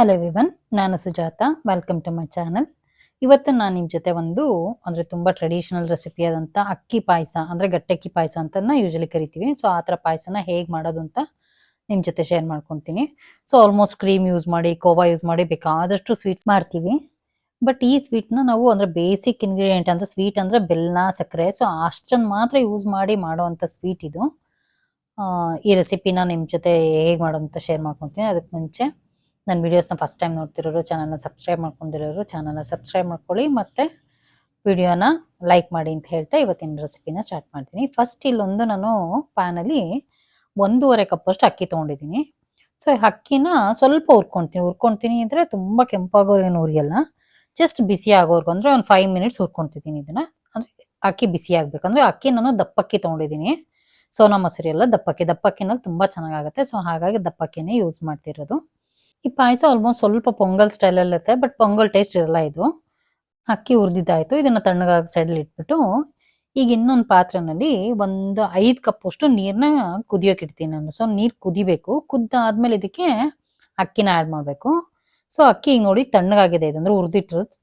Hello ವಿವನ್ ನಾನು Sujatha. Welcome to my channel ಇವತ್ತು ನಾನು ನಿಮ್ಮ ಜೊತೆ ಒಂದು, ಅಂದರೆ ತುಂಬ ಟ್ರೆಡಿಷನಲ್ ರೆಸಿಪಿ ಆದಂಥ ಅಕ್ಕಿ ಪಾಯಸ, ಅಂದರೆ ಗಟ್ಟಕ್ಕಿ ಪಾಯಸ ಅಂತನ ಯೂಶಲಿ ಕರಿತೀವಿ. ಸೊ ಆ ಥರ ಪಾಯಸನ ಹೇಗೆ ಮಾಡೋದು ಅಂತ ನಿಮ್ಮ ಜೊತೆ ಶೇರ್ ಮಾಡ್ಕೊತೀನಿ. ಸೊ ಆಲ್ಮೋಸ್ಟ್ ಕ್ರೀಮ್ ಯೂಸ್ ಮಾಡಿ, ಕೋವಾ ಯೂಸ್ ಮಾಡಿ ಬೇಕಾದಷ್ಟು ಸ್ವೀಟ್ಸ್ ಮಾಡ್ತೀವಿ. ಬಟ್ ಈ ಸ್ವೀಟ್ನ ನಾವು ಅಂದರೆ ಬೇಸಿಕ್ ಇನ್ಗ್ರೀಡಿಯೆಂಟ್ ಅಂದರೆ ಸ್ವೀಟ್ ಅಂದರೆ ಬೆಲ್ಲ ಸಕ್ಕರೆ. ಸೊ ಅಷ್ಟನ್ನು ಮಾತ್ರ ಯೂಸ್ ಮಾಡಿ ಮಾಡೋವಂಥ ಸ್ವೀಟ್ ಇದು. ಈ ರೆಸಿಪಿನ ನಿಮ್ಮ ಜೊತೆ ಹೇಗೆ ಮಾಡೋದು ಅಂತ ಶೇರ್ ಮಾಡ್ಕೊತೀನಿ. ಅದಕ್ಕೆ ಮುಂಚೆ ನನ್ನ ವೀಡಿಯೋಸ್ನ ಫಸ್ಟ್ ಟೈಮ್ ನೋಡ್ತಿರೋರು ಚಾನಲ್ನ ಸಬ್ಸ್ಕ್ರೈಬ್ ಮಾಡ್ಕೊಂಡಿರೋರು ಚಾನಲ್ನ ಸಬ್ಸ್ಕ್ರೈಬ್ ಮಾಡ್ಕೊಳ್ಳಿ. ಮತ್ತು ವಿಡಿಯೋನ ಲೈಕ್ ಮಾಡಿ ಅಂತ ಹೇಳ್ತಾ ಇವತ್ತಿನ ರೆಸಿಪಿನ ಸ್ಟಾರ್ಟ್ ಮಾಡ್ತೀನಿ. ಫಸ್ಟ್ ಇಲ್ಲೊಂದು ನಾನು ಪ್ಯಾನಲ್ಲಿ ಒಂದೂವರೆ ಕಪ್ಪಷ್ಟು ಅಕ್ಕಿ ತೊಗೊಂಡಿದ್ದೀನಿ. ಸೊ ಅಕ್ಕಿನ ಸ್ವಲ್ಪ ಹುರ್ಕೊಳ್ತೀನಿ ಹುರ್ಕೊಳ್ತೀನಿ ಅಂದರೆ ತುಂಬ ಕೆಂಪಾಗೋರೇನು ಹುರಿಯಲ್ಲ. ಜಸ್ಟ್ ಬಿಸಿ ಆಗೋರ್ಗು ಅಂದರೆ ಒಂದು ಫೈವ್ ಮಿನಿಟ್ಸ್ ಹುರ್ಕೊಳ್ತಿದ್ದೀನಿ ಇದನ್ನು. ಅಂದರೆ ಅಕ್ಕಿ ಬಿಸಿ ಆಗಬೇಕು. ಅಂದರೆ ಅಕ್ಕಿ ನಾನು ದಪ್ಪಕ್ಕಿ ತೊಗೊಂಡಿದ್ದೀನಿ. ಸೋನಾ ಮೊಸರಿ ಎಲ್ಲ ದಪ್ಪಕ್ಕಿ. ದಪ್ಪಕ್ಕಿನಲ್ಲಿ ತುಂಬ ಚೆನ್ನಾಗಾಗುತ್ತೆ. ಸೊ ಹಾಗಾಗಿ ದಪ್ಪಕ್ಕಿನೇ ಯೂಸ್ ಮಾಡ್ತಿರೋದು. ಈ ಪಾಯಸ ಆಲ್ಮೋಸ್ಟ್ ಸ್ವಲ್ಪ ಪೊಂಗಲ್ ಸ್ಟೈಲಲ್ಲಿ ಇರುತ್ತೆ ಬಟ್ ಪೊಂಗಲ್ ಟೇಸ್ಟ್ ಇರಲ್ಲ ಇದು. ಅಕ್ಕಿ ಉರ್ದಿದ್ದಾಯ್ತು ಇದನ್ನ ತಣ್ಣಗಾಗಿ ಸೈಡಲ್ಲಿ ಇಟ್ಬಿಟ್ಟು, ಈಗ ಇನ್ನೊಂದು ಪಾತ್ರೆನಲ್ಲಿ ಒಂದು ಐದು ಕಪ್ಪಷ್ಟು ನೀರನ್ನ ಕುದಿಯೋಕೆ ಇಡ್ತೀನಿ ನಾನು. ಸೊ ನೀರು ಕುದಿಬೇಕು, ಕುದ್ದಾದ್ಮೇಲೆ ಇದಕ್ಕೆ ಅಕ್ಕಿನ ಆ್ಯಡ್ ಮಾಡಬೇಕು. ಸೊ ಅಕ್ಕಿ ಈಗ ನೋಡಿ ತಣ್ಣಗಾಗಿದೆ ಇದು ಅಂದ್ರೆ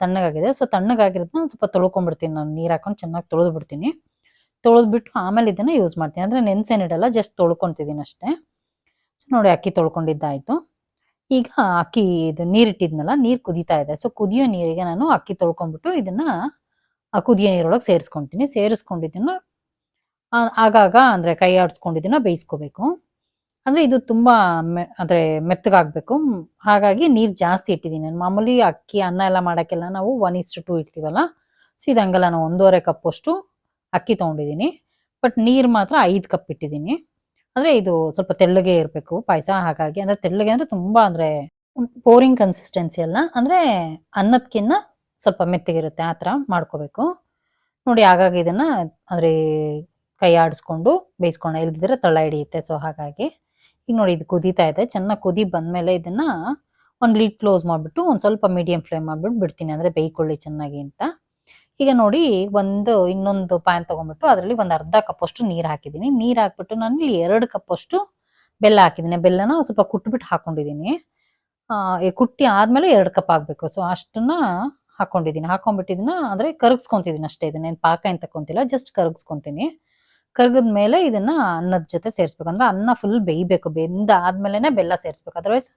ತಣ್ಣಗಾಗಿದೆ. ಸೊ ತಣ್ಣಗಾಗಿರೋದನ್ನ ನಾನು ಸ್ವಲ್ಪ ತೊಳ್ಕೊಂಡ್ಬಿಡ್ತೀನಿ ನಾನು, ನೀರು ಹಾಕೊಂಡು ಚೆನ್ನಾಗಿ ತೊಳೆದು ಬಿಡ್ತೀನಿ ತೊಳೆದ್ಬಿಟ್ಟು ಆಮೇಲೆ ಇದನ್ನ ಯೂಸ್ ಮಾಡ್ತೀನಿ. ಅಂದ್ರೆ ನೆನ್ಸೇನಿಡಲ್ಲ ಜಸ್ಟ್ ತೊಳ್ಕೊಂತಿದ್ದೀನಿ ಅಷ್ಟೇ. ಸೊ ನೋಡಿ ಅಕ್ಕಿ ತೊಳ್ಕೊಂಡಿದ್ದಾಯ್ತು. ಈಗ ಅಕ್ಕಿ ಇದು ನೀರಿಟ್ಟಿದ್ನಲ್ಲ, ನೀರು ಕುದೀತಾ ಇದೆ. ಸೊ ಕುದಿಯೋ ನೀರಿಗೆ ನಾನು ಅಕ್ಕಿ ತೊಳ್ಕೊಂಡ್ಬಿಟ್ಟು ಇದನ್ನ ಆ ಕುದಿಯೋ ನೀರೊಳಗೆ ಸೇರಿಸ್ಕೊಂತೀನಿ. ಸೇರಿಸ್ಕೊಂಡಿದ್ದನ್ನ ಆಗಾಗ ಅಂದ್ರೆ ಕೈ ಆಡಿಸ್ಕೊಂಡಿದ್ದನ್ನ ಬೇಯಿಸ್ಕೋಬೇಕು. ಅಂದ್ರೆ ಇದು ತುಂಬಾ ಮೆ, ಅಂದ್ರೆ ಮೆತ್ತಗಾಗ್ಬೇಕು. ಹಾಗಾಗಿ ನೀರು ಜಾಸ್ತಿ ಇಟ್ಟಿದ್ದೀನಿ. ಮಾಮೂಲಿ ಅಕ್ಕಿ, ಅನ್ನ ಎಲ್ಲ ಮಾಡೋಕ್ಕೆಲ್ಲ ನಾವು ಒನ್ ಇಷ್ಟು ಟು ಇಡ್ತೀವಲ್ಲ? ಸೊ ಇದು ಹಂಗಲ್ಲ ನಾನು ಒಂದೂವರೆ ಕಪ್ಪಷ್ಟು ಅಕ್ಕಿ ತೊಗೊಂಡಿದ್ದೀನಿ. ಬಟ್ ನೀರು ಮಾತ್ರ ಐದು ಕಪ್ ಇಟ್ಟಿದ್ದೀನಿ. ಅಂದ್ರೆ ಇದು ಸ್ವಲ್ಪ ತೆಳ್ಳಗೆ ಇರಬೇಕು ಪಾಯಸ, ಹಾಗಾಗಿ ಅಂದ್ರೆ ತೆಳ್ಳಗೆ ಅಂದ್ರೆ ತುಂಬಾ ಅಂದ್ರೆ ಪೋರಿಂಗ್ ಕನ್ಸಿಸ್ಟೆನ್ಸಿ ಅಲ್ಲ. ಅಂದ್ರೆ ಅನ್ನದಕ್ಕಿನ್ನ ಸ್ವಲ್ಪ ಮೆತ್ತಗಿರುತ್ತೆ ಆ ತರ ಮಾಡ್ಕೋಬೇಕು. ನೋಡಿ ಹಾಗಾಗಿ ಇದನ್ನ ಅಂದ್ರೆ ಕೈ ಆಡಿಸ್ಕೊಂಡು ಬೇಯಿಸ್ಕೊಂಡು ಇಲ್ದಿದ್ರೆ ತಳ ಹಿಡಿಯುತ್ತೆ. ಸೊ ಹಾಗಾಗಿ ಈಗ ನೋಡಿ ಇದು ಕುದೀತಾ ಇದೆ. ಚೆನ್ನಾಗಿ ಕುದಿ ಬಂದ್ಮೇಲೆ ಇದನ್ನ ಒಂದು ಲೀಡ್ ಕ್ಲೋಸ್ ಮಾಡಿಬಿಟ್ಟು ಒಂದು ಸ್ವಲ್ಪ ಮೀಡಿಯಂ ಫ್ಲೇಮ್ ಮಾಡ್ಬಿಟ್ಟು ಬಿಡ್ತೀನಿ. ಅಂದ್ರೆ ಬೇಯ್ಕೊಳ್ಳಿ ಚೆನ್ನಾಗಿ ಅಂತ. ಈಗ ನೋಡಿ ಒಂದು, ಇನ್ನೊಂದು ಪ್ಯಾನ್ ತಗೊಂಡ್ಬಿಟ್ಟು ಅದರಲ್ಲಿ ಒಂದು ಅರ್ಧ ಕಪ್ಪಷ್ಟು ನೀರು ಹಾಕಿದ್ದೀನಿ. ನೀರು ಹಾಕ್ಬಿಟ್ಟು ನಾನು ಇಲ್ಲಿ ಎರಡು ಕಪ್ಪಷ್ಟು ಬೆಲ್ಲ ಹಾಕಿದ್ದೀನಿ. ಬೆಲ್ಲನ ಸ್ವಲ್ಪ ಕುಟ್ಬಿಟ್ಟು ಹಾಕೊಂಡಿದ್ದೀನಿ. ಕುಟ್ಟಿ ಆದ್ಮೇಲೆ ಎರಡು ಕಪ್ ಹಾಕ್ಬೇಕು. ಸೊ ಅಷ್ಟನ್ನ ಹಾಕೊಂಡಿದ್ದೀನಿ. ಹಾಕೊಂಡ್ಬಿಟ್ಟಿದ್ನ ಅಂದ್ರೆ ಕರಗಿಸ್ಕೊತಿದ್ದೀನಿ ಅಷ್ಟೇ. ಇದನ್ನೇನು ಪಾಕ ಏನು ತಕೊಂತಿಲ್ಲ ಜಸ್ಟ್ ಕರಗಿಸ್ಕೊತೀನಿ. ಕರ್ಗದ ಮೇಲೆ ಇದನ್ನ ಅನ್ನದ ಜೊತೆ ಸೇರಿಸ್ಬೇಕು. ಅಂದ್ರೆ ಅನ್ನ ಫುಲ್ ಬೇಯಬೇಕು. ಬೆಂದ ಆದ್ಮೇಲೆನೆ ಬೆಲ್ಲ ಸೇರಿಸ್ಬೇಕು. ಅದರ್ವೈಸ್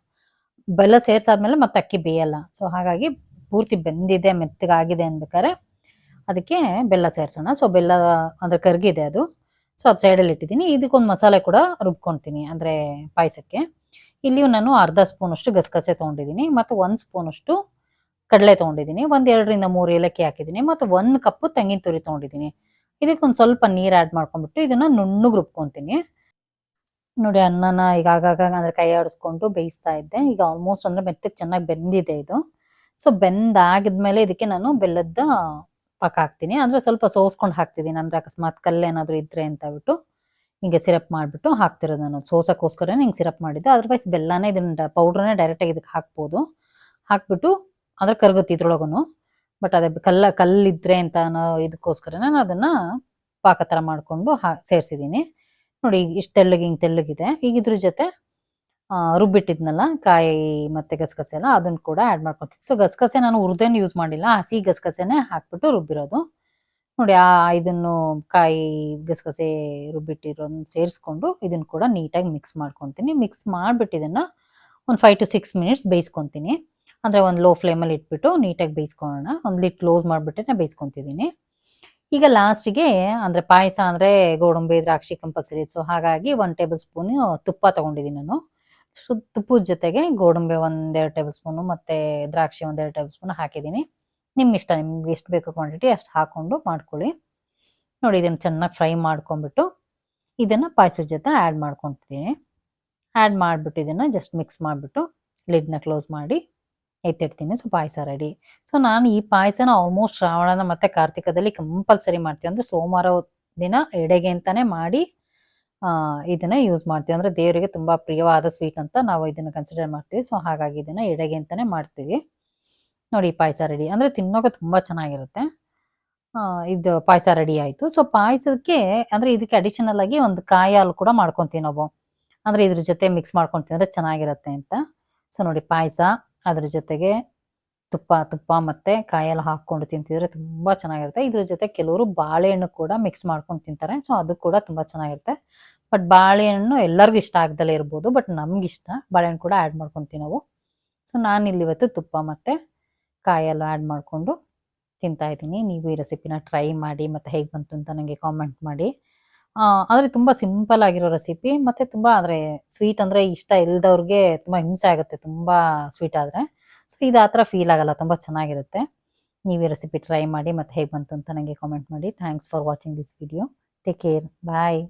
ಬೆಲ್ಲ ಸೇರ್ಸಾದ್ಮೇಲೆ ಮತ್ತೆ ಅಕ್ಕಿ ಬೇಯಲ್ಲ. ಸೊ ಹಾಗಾಗಿ ಪೂರ್ತಿ ಬೆಂದಿದೆ, ಮೆತ್ತಗಾಗಿದೆ ಅನ್ಬೇಕಾದ್ರೆ ಅದಕ್ಕೆ ಬೆಲ್ಲ ಸೇರಿಸೋಣ. ಸೊ ಬೆಲ್ಲ ಅಂದರೆ ಕರ್ಗಿದೆ ಅದು. ಸೊ ಅದು ಸೈಡಲ್ಲಿ ಇಟ್ಟಿದ್ದೀನಿ. ಇದಕ್ಕೊಂದು ಮಸಾಲೆ ಕೂಡ ರುಬ್ಕೊತೀನಿ, ಅಂದರೆ ಪಾಯಸಕ್ಕೆ. ಇಲ್ಲಿಯೂ ನಾನು ಅರ್ಧ ಸ್ಪೂನ್ ಅಷ್ಟು ಗಸಗಸೆ ತೊಗೊಂಡಿದ್ದೀನಿ, ಮತ್ತು ಒಂದು ಸ್ಪೂನ್ ಅಷ್ಟು ಕಡಲೆ ತೊಗೊಂಡಿದ್ದೀನಿ, ಒಂದು ಎರಡರಿಂದ ಮೂರು ಏಲಕ್ಕಿ ಹಾಕಿದ್ದೀನಿ, ಮತ್ತು ಒಂದು ಕಪ್ಪು ತೆಂಗಿನ ತುರಿ ತೊಗೊಂಡಿದ್ದೀನಿ. ಇದಕ್ಕೆ ಒಂದು ಸ್ವಲ್ಪ ನೀರು ಆ್ಯಡ್ ಮಾಡ್ಕೊಂಡ್ಬಿಟ್ಟು ಇದನ್ನ ನುಣ್ಣಗೆ ರುಬ್ಕೊತೀನಿ. ನೋಡಿ, ಅನ್ನನ ಈಗ ಆಗಾಗ ಅಂದ್ರೆ ಕೈ ಆಡಿಸ್ಕೊಂಡು ಬೇಯಿಸ್ತಾ ಇದ್ದೆ. ಈಗ ಆಲ್ಮೋಸ್ಟ್ ಅಂದ್ರೆ ಮೆತ್ತಗೆ ಚೆನ್ನಾಗಿ ಬೆಂದಿದೆ ಇದು. ಸೊ ಬೆಂದಾಗಿದ್ಮೇಲೆ ಇದಕ್ಕೆ ನಾನು ಬೆಲ್ಲದ ಪಾಕ ಹಾಕ್ತೀನಿ ಅಂದ್ರೆ ಸ್ವಲ್ಪ ಸೋಸ್ಕೊಂಡು ಹಾಕ್ತಿದ್ದೀನಿ ಅಂದ್ರೆ ಅಕಸ್ಮಾತ್ ಕಲ್ಲೇನಾದರೂ ಇದ್ರೆ ಅಂತ ಬಿಟ್ಟು ಹಿಂಗೆ ಸಿರಪ್ ಮಾಡಿಬಿಟ್ಟು ಹಾಕ್ತಿರೋದು ನಾನು. ಸೋಸಕ್ಕೋಸ್ಕರ ಹಿಂಗೆ ಸಿರಪ್ ಮಾಡಿದ್ದು. ಅದರ್ವೈಸ್ ಬೆಲ್ಲನೇ ಇದನ್ನ ಪೌಡ್ರನ್ನೇ ಡೈರೆಕ್ಟಾಗಿ ಇದಕ್ಕೆ ಹಾಕ್ಬೋದು. ಹಾಕ್ಬಿಟ್ಟು ಅಂದ್ರೆ ಕರಗುತ್ತೆ ಇದ್ರೊಳಗೂ ಬಟ್ ಅದೇ ಕಲ್ಲ, ಕಲ್ಲಿದ್ರೆ ಅಂತ ಅನ್ನೋ ಇದಕ್ಕೋಸ್ಕರ ನಾನು ಅದನ್ನ ಪಾಕ ಥರ ಮಾಡಿಕೊಂಡು ಹಾ ಸೇರಿಸಿದ್ದೀನಿ ನೋಡಿ, ಇಷ್ಟು ತೆಳ್ಳಗೆ ಹಿಂಗೆ ತೆಳ್ಳಗಿದೆ. ಈಗ ಇದ್ರ ಜೊತೆ ರುಬ್ಬಿಟ್ಟಿದ್ನಲ್ಲ, ಕಾಯಿ ಮತ್ತೆ ಗಸಗಸೆ ಎಲ್ಲ ಅದನ್ನ ಕೂಡ ಆ್ಯಡ್ ಮಾಡ್ಕೊತೀನಿ ಸೊ ಗಸಗಸೆ ನಾನು ಹುರ್ದೇನು ಯೂಸ್ ಮಾಡಿಲ್ಲ. ಹಸಿ ಗಸಗಸೆನೆ ಹಾಕ್ಬಿಟ್ಟು ರುಬ್ಬಿರೋದು. ನೋಡಿ, ಆ ಇದನ್ನು ಕಾಯಿ, ಗಸಗಸೆ ರುಬ್ಬಿಟ್ಟಿರೋದನ್ನ ಸೇರಿಸ್ಕೊಂಡು ಇದನ್ನ ಕೂಡ ನೀಟಾಗಿ ಮಿಕ್ಸ್ ಮಾಡ್ಕೊತೀನಿ. ಮಿಕ್ಸ್ ಮಾಡಿಬಿಟ್ಟು ಇದನ್ನು ಒಂದು ಫೈವ್ ಟು ಸಿಕ್ಸ್ ಮಿನಿಟ್ಸ್ ಬೇಯಿಸ್ಕೊತೀನಿ. ಅಂದರೆ ಒಂದು ಲೋ ಫ್ಲೇಮಲ್ಲಿ ಇಟ್ಬಿಟ್ಟು ನೀಟಾಗಿ ಬೇಯಿಸ್ಕೊಳ್ಳೋಣ. ಒಂದು ಲಿಟ್ ಕ್ಲೋಸ್ ಮಾಡಿಬಿಟ್ಟೆ ಬೇಯಿಸ್ಕೊತಿದ್ದೀನಿ. ಈಗ ಲಾಸ್ಟಿಗೆ ಅಂದರೆ ಪಾಯಸ ಅಂದರೆ ಗೋಡಂಬಿ, ದ್ರಾಕ್ಷಿ, ಕಂಪಲ್ಸರಿ. ಸೊ ಹಾಗಾಗಿ ಒನ್ ಟೇಬಲ್ ಸ್ಪೂನ್ ತುಪ್ಪ ತೊಗೊಂಡಿದ್ದೀನಿ ನಾನು. ತುಪ್ಪದ ಜೊತೆಗೆ ಗೋಡಂಬಿ ಒಂದೆರಡು ಟೇಬಲ್ ಸ್ಪೂನು ಮತ್ತು ದ್ರಾಕ್ಷಿ ಒಂದೆರಡು ಟೇಬಲ್ ಸ್ಪೂನ್ ಹಾಕಿದ್ದೀನಿ. ನಿಮ್ಮ ಇಷ್ಟ, ನಿಮ್ಗೆ ಎಷ್ಟು ಬೇಕು ಕ್ವಾಂಟಿಟಿ ಅಷ್ಟು ಹಾಕ್ಕೊಂಡು ಮಾಡ್ಕೊಳ್ಳಿ. ನೋಡಿ, ಇದನ್ನು ಚೆನ್ನಾಗಿ ಫ್ರೈ ಮಾಡ್ಕೊಂಬಿಟ್ಟು ಇದನ್ನು ಪಾಯಸದ ಜೊತೆ ಆ್ಯಡ್ ಮಾಡ್ಕೊತಿದ್ದೀನಿ. ಆ್ಯಡ್ ಮಾಡಿಬಿಟ್ಟು ಇದನ್ನು ಜಸ್ಟ್ ಮಿಕ್ಸ್ ಮಾಡಿಬಿಟ್ಟು ಲಿಡ್ನ ಕ್ಲೋಸ್ ಮಾಡಿ ಎತ್ತಿಡ್ತೀನಿ. ಸೊ ಪಾಯಸ ರೆಡಿ ಸೊ ನಾನು ಈ ಪಾಯಸನ ಆಲ್ಮೋಸ್ಟ್ ಶ್ರಾವಣನ ಮತ್ತು ಕಾರ್ತಿಕದಲ್ಲಿ ಕಂಪಲ್ಸರಿ ಮಾಡ್ತೀವಿ. ಅಂದರೆ ಸೋಮವಾರ ದಿನ ಎಡೆಗೆ ಅಂತಲೇ ಮಾಡಿ ಇದನ್ನ ಯೂಸ್ ಮಾಡ್ತೀವಿ. ಅಂದ್ರೆ ದೇವರಿಗೆ ತುಂಬಾ ಪ್ರಿಯವಾದ ಸ್ವೀಟ್ ಅಂತ ನಾವು ಇದನ್ನ ಕನ್ಸಿಡರ್ ಮಾಡ್ತೀವಿ. ಸೊ ಹಾಗಾಗಿ ಇದನ್ನ ಎಡೆಗೆ ಅಂತಾನೆ ಮಾಡ್ತೀವಿ. ನೋಡಿ ಪಾಯಸ ರೆಡಿ ಅಂದ್ರೆ ತಿನ್ನೋಕೆ ತುಂಬಾ ಚೆನ್ನಾಗಿರುತ್ತೆ. ಇದು ಪಾಯಸ ರೆಡಿ ಆಯ್ತು. ಸೊ ಪಾಯಸಕ್ಕೆ, ಅಂದ್ರೆ ಇದಕ್ಕೆ ಅಡಿಷನಲ್ ಆಗಿ ಒಂದು ಕಾಯಿ ಹಾಲು ಕೂಡ ಮಾಡ್ಕೊಂತೀವಿ ನಾವು. ಅಂದ್ರೆ ಇದ್ರ ಜೊತೆ ಮಿಕ್ಸ್ ಮಾಡ್ಕೊಂತೀವಿ. ಅಂದ್ರೆ ಚೆನ್ನಾಗಿರುತ್ತೆ ಅಂತ. ಸೊ ನೋಡಿ, ಪಾಯಸ, ಅದ್ರ ಜೊತೆಗೆ ತುಪ್ಪ ತುಪ್ಪ ಮತ್ತೆ ಕಾಯಲ್ಲಿ ಹಾಕೊಂಡು ತಿಂತಿದ್ರೆ ತುಂಬಾ ಚೆನ್ನಾಗಿರುತ್ತೆ. ಇದ್ರ ಜೊತೆ ಕೆಲವರು ಬಾಳೆಹಣ್ಣು ಕೂಡ ಮಿಕ್ಸ್ ಮಾಡ್ಕೊಂಡು ತಿಂತಾರೆ. ಸೊ ಅದು ಕೂಡ ತುಂಬಾ ಚೆನ್ನಾಗಿರುತ್ತೆ. ಬಟ್ ಬಾಳೆಹಣ್ಣು ಎಲ್ಲರಿಗೂ ಇಷ್ಟ ಆಗ್ದಲೇ ಇರ್ಬೋದು ಬಟ್ ನಮ್ಗೆ ಇಷ್ಟ ಬಾಳೆಹಣ್ಣು ಕೂಡ ಆ್ಯಡ್ ಮಾಡ್ಕೊತೀವಿ ನಾವು. ಸೊ ನಾನು ಇಲ್ಲಿ ಇವತ್ತು ತುಪ್ಪ ಮತ್ತು ಕಾಯೆಲ್ಲ ಆ್ಯಡ್ ಮಾಡಿಕೊಂಡು ತಿಂತಾ ಇದ್ದೀನಿ. ನೀವು ಈ ರೆಸಿಪಿನ ಟ್ರೈ ಮಾಡಿ ಮತ್ತು ಹೇಗೆ ಬಂತು ಅಂತ ನನಗೆ ಕಾಮೆಂಟ್ ಮಾಡಿ. ಆದರೆ ತುಂಬ ಸಿಂಪಲ್ ಆಗಿರೋ ರೆಸಿಪಿ ಮತ್ತು ತುಂಬ ಆದರೆ ಸ್ವೀಟ್ ಅಂದರೆ ಇಷ್ಟ ಇಲ್ದವ್ರಿಗೆ ತುಂಬ ಹಿಂಸೆ ಆಗುತ್ತೆ, ತುಂಬ ಸ್ವೀಟ್ ಆದರೆ. ಸೊ ಇದು ಆ ಥರ ಫೀಲ್ ಆಗಲ್ಲ, ತುಂಬ ಚೆನ್ನಾಗಿರುತ್ತೆ. ನೀವು ಈ ರೆಸಿಪಿ ಟ್ರೈ ಮಾಡಿ ಮತ್ತು ಹೇಗೆ ಬಂತು ಅಂತ ನನಗೆ ಕಾಮೆಂಟ್ ಮಾಡಿ. Thanks for watching this video take care bye